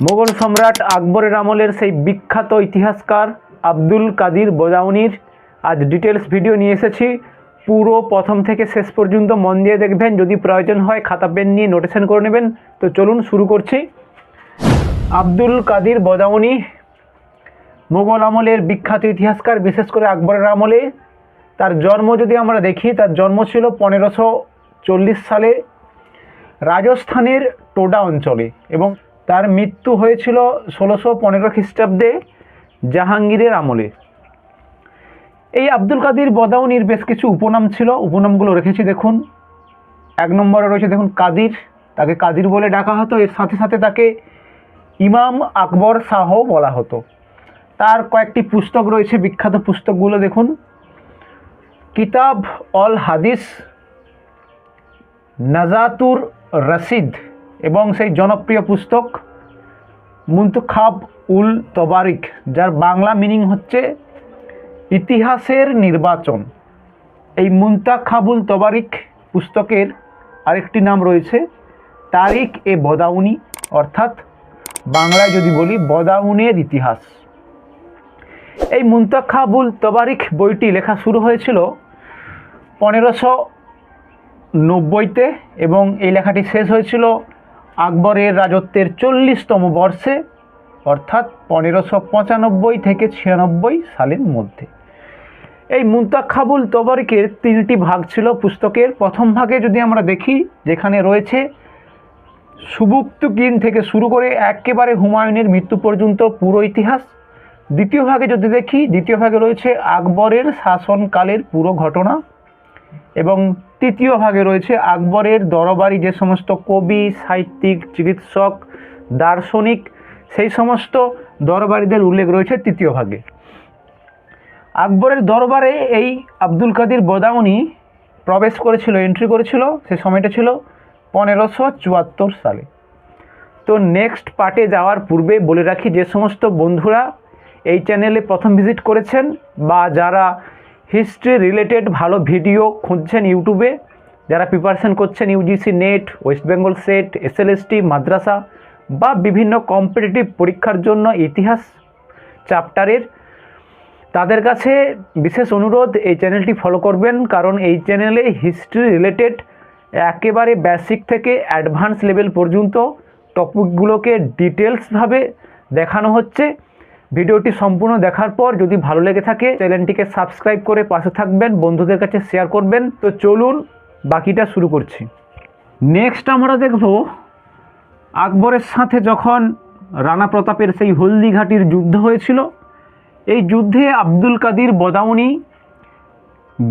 মোগল সম্রাট আকবরের আমলের সেই বিখ্যাত ইতিহাসকার আব্দুল কাদির বদাউনির আজ ডিটেলস ভিডিও নিয়ে এসেছি। পুরো প্রথম থেকে শেষ পর্যন্ত মন দিয়ে দেখবেন, যদি প্রয়োজন হয় খাতা, পেন নিয়ে নোটেশন করে নেবেন। তো চলুন শুরু করছি। আব্দুল কাদির বদাউনি মোগল আমলের বিখ্যাত ইতিহাসকার, বিশেষ করে আকবরের আমলে। তার জন্ম যদি আমরা দেখি, তার জন্ম ছিল পনেরোশো চল্লিশ সালে রাজস্থানের টোডা অঞ্চলে এবং তার মৃত্যু হয়েছিল ষোলোশো পনেরো খ্রিস্টাব্দে জাহাঙ্গীরের আমলে। এই আব্দুল কাদির বদাউনির বেশ কিছু উপনাম ছিল। উপনামগুলো রেখেছি, দেখুন। এক নম্বরে রয়েছে, দেখুন, কাদির। তাকে কাদির বলে ডাকা হতো। এর সাথে সাথে তাকে ইমাম আকবর শাহ বলা হতো। তার কয়েকটি পুস্তক রয়েছে, বিখ্যাত পুস্তকগুলো, দেখুন। কিতাব অল হাদিস নাজাতুর রশিদ। এবং সেই জনপ্রিয় পুস্তক মুন্তখাব উল তবারিক, যার বাংলা মিনিং হচ্ছে ইতিহাসের নির্বাচন। এই মুন্তাখাবুল তবারিক পুস্তকের আরেকটি নাম রয়েছে তারিখ এ বদাউনি, অর্থাৎ বাংলায় যদি বলি বদাউনের ইতিহাস। এই মুন্তাখাবুল তবারিক বইটি লেখা শুরু হয়েছিল পনেরোশো নব্বইতে এবং এই লেখাটি শেষ হয়েছিল আকবরের রাজত্বের চল্লিশতম বর্ষে, অর্থাৎ পনেরোশো পঁচানব্বই থেকে ছিয়ানব্বই সালের মধ্যে। এই মুন্তাখাবুল তবরিকের তিনটি ভাগ ছিল পুস্তকের। প্রথম ভাগে যদি আমরা দেখি, যেখানে রয়েছে সুবুক্তুকিন থেকে শুরু করে একেবারে হুমায়ুনের মৃত্যু পর্যন্ত পুরো ইতিহাস। দ্বিতীয় ভাগে যদি দেখি, দ্বিতীয় ভাগে রয়েছে আকবরের শাসনকালের পুরো ঘটনা। এবং তৃতীয় ভাগে রয়েছে আকবরের দরবারি যে সমস্ত কবি, সাহিত্যিক, চিকিৎসক, দার্শনিক, সেই সমস্ত দরবারিদের উল্লেখ রয়েছে তৃতীয় ভাগে। আকবরের দরবারে এই আব্দুল কাদির বদাউনি প্রবেশ করেছিল এন্ট্রি করেছিল, সে সময়টা ছিল পনেরোশো চুয়াত্তর সালে। তো নেক্সট পার্টে যাওয়ার পূর্বে বলে রাখি যে সমস্ত বন্ধুরা এই চ্যানেলে প্রথম ভিজিট করেছেন বা যারা হিস্ট্রি রিলেটেড ভালো ভিডিও খুঁজছেন ইউটিউবে, যারা প্রিপারেশন করছেন UGC NET West Bengal SET SLST মাদ্রাসা বা বিভিন্ন কম্পিটিটিভ পরীক্ষার জন্য ইতিহাস চ্যাপ্টারের তাদের কাছে বিশেষ অনুরোধ, এই চ্যানেলটি ফলো করবেন, কারণ এই চ্যানেলে হিস্ট্রি রিলেটেড একেবারে বেসিক থেকে অ্যাডভান্স লেভেল পর্যন্ত টপিকগুলোকে ডিটেলসভাবে দেখানো হচ্ছে। ভিডিওটি সম্পূর্ণ দেখার পর যদি ভালো লেগে থাকে, চ্যানেলটিকে সাবস্ক্রাইব করে পাশে থাকবেন, বন্ধুদের কাছে শেয়ার করবেন। তো চলুন, বাকিটা শুরু করছি। নেক্সট আমরা দেখব আকবরের সাথে যখন রানা প্রতাপের সেই হলদিঘাটির যুদ্ধ হয়েছিল, এই যুদ্ধে আব্দুল কাদির বদাউনি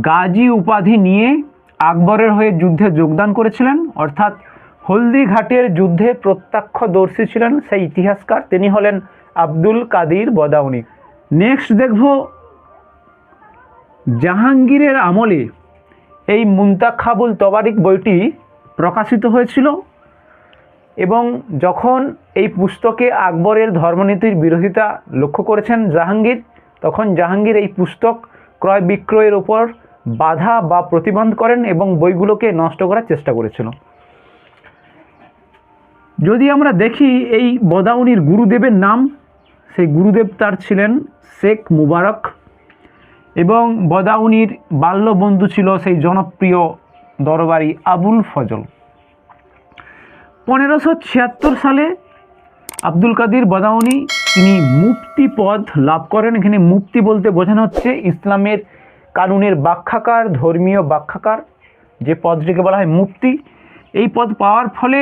গাজী উপাধি নিয়ে আকবরের হয়ে যুদ্ধে যোগদান করেছিলেন। অর্থাৎ হলদিঘাটের যুদ্ধে প্রত্যক্ষদর্শী ছিলেন সেই ইতিহাসকার। তিনি হলেন আব্দুল কাদির বদাউনি। নেক্সট দেখব জাহাঙ্গীরের আমলে এই মুন্তাখাবুল তবারিক বইটি প্রকাশিত হয়েছিল এবং যখন এই পুস্তকে আকবরের ধর্মনীতির বিরোধিতা লক্ষ্য করেছেন জাহাঙ্গীর, তখন জাহাঙ্গীর এই পুস্তক ক্রয় বিক্রয়ের ওপর বাধা বা প্রতিবন্ধ করেন এবং বইগুলোকে নষ্ট করার চেষ্টা করেছিল। যদি আমরা দেখি এই বদাউনির গুরুদেবের নাম সেই গুরুদেব তার ছিলেন শেখ মুবারক এবং বদাউনির বাল্যবন্ধু ছিল সেই জনপ্রিয় দরবারি আবুল ফজল। পনেরোশো ছিয়াত্তর সালে আব্দুল কাদির বদাউনি তিনি মুফতি পদ লাভ করেন। এখানে মুফতি বলতে বোঝানো হচ্ছে ইসলামের কানুনের ব্যাখ্যাকার, ধর্মীয় ব্যাখ্যাকার, যে পদটিকে বলা হয় মুফতি এই পদ পাওয়ার ফলে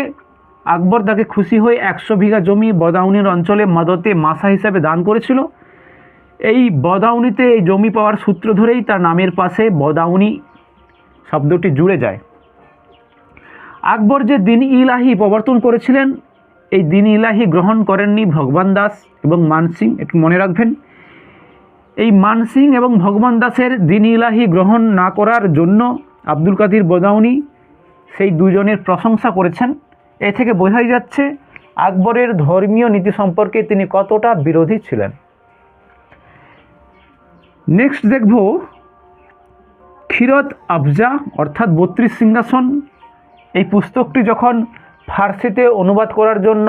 আকবর তাকে খুশি হয়ে একশো বিঘা জমি বদাউনির অঞ্চলে মদতে মাসা হিসাবে দান করেছিল। এই বদাউনিতে এই জমি পাওয়ার সূত্র ধরেই তার নামের পাশে বদাউনি শব্দটি জুড়ে যায়। আকবর যে দিন ইলাহি প্রবর্তন করেছিলেন, এই দিন ইলাহি গ্রহণ করেননি ভগবান দাস এবং মানসিং একটু মনে রাখবেন। এই মানসিং এবং ভগবান দাসের দিন ইলাহি গ্রহণ না করার জন্য আব্দুল কাদির বদাউনি সেই দুজনের প্রশংসা করেছেন। এ থেকে বোঝাই যাচ্ছে আকবরের ধর্মীয় নীতি সম্পর্কে তিনি কতটা বিরোধী ছিলেন। নেক্সট দেখব ক্ষীরত আফজা, অর্থাৎ বত্রিশ সিংহাসন। এই পুস্তকটি যখন ফার্সিতে অনুবাদ করার জন্য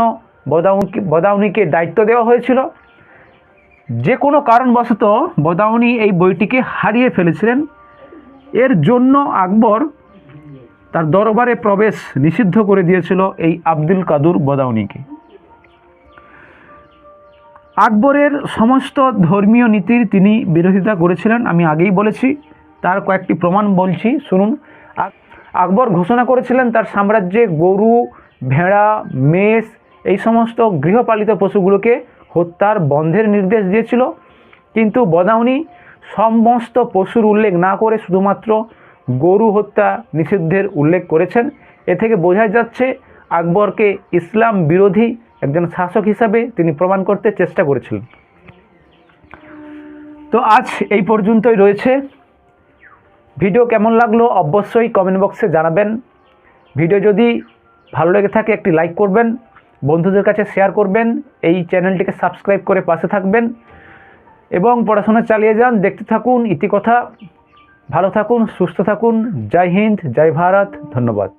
বদাউনি বদাউনিকে দায়িত্ব দেওয়া হয়েছিল, যে কোনো কারণবশত বদাউনি এই বইটিকে হারিয়ে ফেলেছিলেন। এর জন্য আকবর তার দরবারে প্রবেশ নিষিদ্ধ করে দিয়েছিল এই আব্দুল কাদুর বদাউনিকে আকবরের সমস্ত ধর্মীয় নীতির তিনি বিরোধিতা করেছিলেন, আমি আগেই বলেছি, তার কয়েকটি প্রমাণ বলছি, শুনুন। আকবর ঘোষণা করেছিলেন তার সাম্রাজ্যে গরু, ভেড়া, মেষ, এই সমস্ত গৃহপালিত পশুগুলোকে হত্যার বন্ধের নির্দেশ দিয়েছিল। কিন্তু বদাউনি সমস্ত পশুর উল্লেখ না করে শুধুমাত্র গরু হত্যা নিষিদ্ধের উল্লেখ করেছেন। এ থেকে বোঝা যাচ্ছে আকবরকে ইসলাম বিরোধী একজন শাসক হিসাবে তিনি প্রমাণ করতে চেষ্টা করেছিলেন। তো আজ এই পর্যন্তই রয়েছে। ভিডিও কেমন লাগল অবশ্যই কমেন্ট বক্সে জানাবেন। ভিডিও যদি ভালো লেগে থাকে একটি লাইক করবেন, বন্ধুদের কাছে শেয়ার করবেন, এই চ্যানেলটিকে সাবস্ক্রাইব করে পাশে থাকবেন এবং পড়াশোনা চালিয়ে যান, দেখতে থাকুন ইতিকথা ভালো থাকুন সুস্থ থাকুন। জয় হিন্দ জয় ভারত ধন্যবাদ।